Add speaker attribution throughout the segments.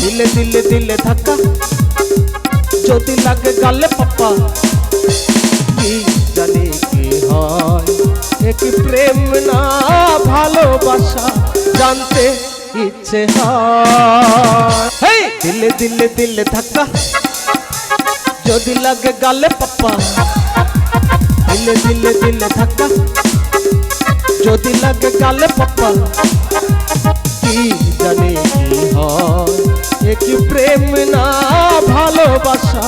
Speaker 1: দিলে দিলে দিলে ধাক্কা যদি লাগে গালে পাপ্পা কি জানি কি হয় কি প্রেম না ভালোবাসা জানতে ইচ্ছে হয়! দিলে দিলে দিলে ধাক্কা যদি লাগে গালে পাপ্পা দিলে দিলে দিলে ধাক্কা যদি লাগে গালে পাপ্পা ভালোবাসা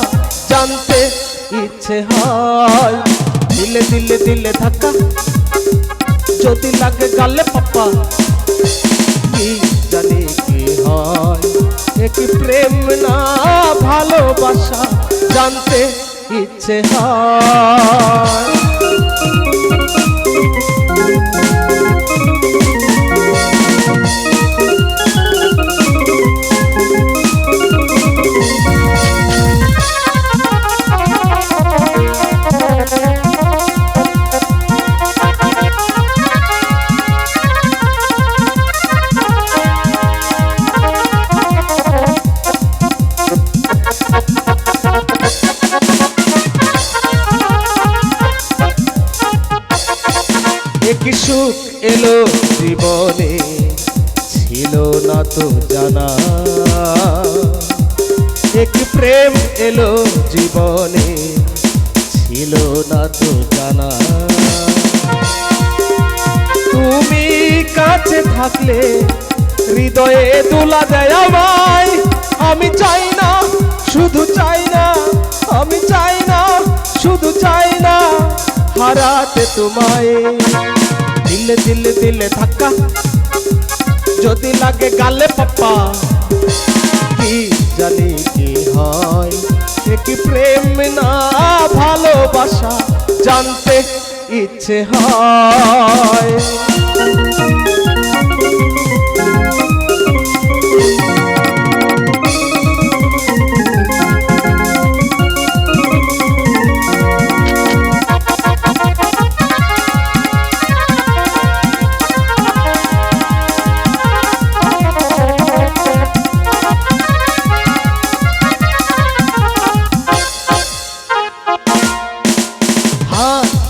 Speaker 1: জানতে ইচ্ছে হয়। দিলে দিলে দিলে ধাক্কা। যদি লাগে গালে পাপ্পা কি জানি কি হয়। এ কি প্রেম না ভালোবাসা? জানতে ইচ্ছে হয়। একই সুখ এলো জীবনে? ছিল না তো জানা। একই প্রেম এলো জীবনে? ছিল না তো জানা। তুমি কাছে থাকলে হৃদয়ে তোলা দেয় আমায়। আমি চাই না, শুধু চাই না, আমি চাই না, শুধু চাই না হারাতে তোমায়। দিলে দিলে দিলে ধাক্কা। যদি লাগে গালে পাপ্পা। কি জানি কি হয় কি প্রেম না ভালোবাসা, জানতে ইচ্ছে হয়।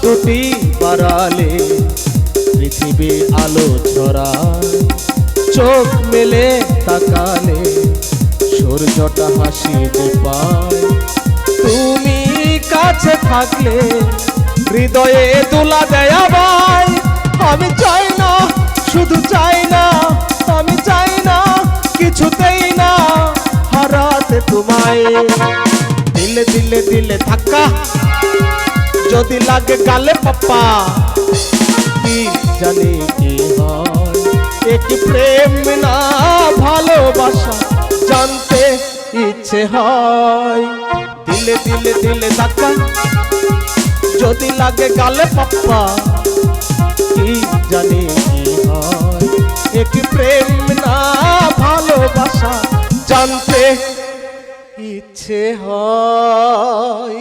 Speaker 1: দুটি বাড়ালে পৃথিবী আলো ছড়ায়। চোখ মেলে তাকালে সূর্যটা হাসি যে পায় তুমি কাছে থাকলে হৃদয়ে দোলা দেয় আমি চাই না, শুধু চাই না, আমি চাই না, কিছুতেই না হারাতে তোমায়। দিলে দিলে দিলে ধাক্কা যদি লাগে গালে পাপ্পা কি জানি কি হয় একটি প্রেম না ভালোবাসা, জানতে ইচ্ছে হয়। দিলে দিলে দিলে ধাক্কা, যদি লাগে গালে পাপ্পা কি জানি কি হয় একটি প্রেম না ভালোবাসা, জানতে ইচ্ছে হয়।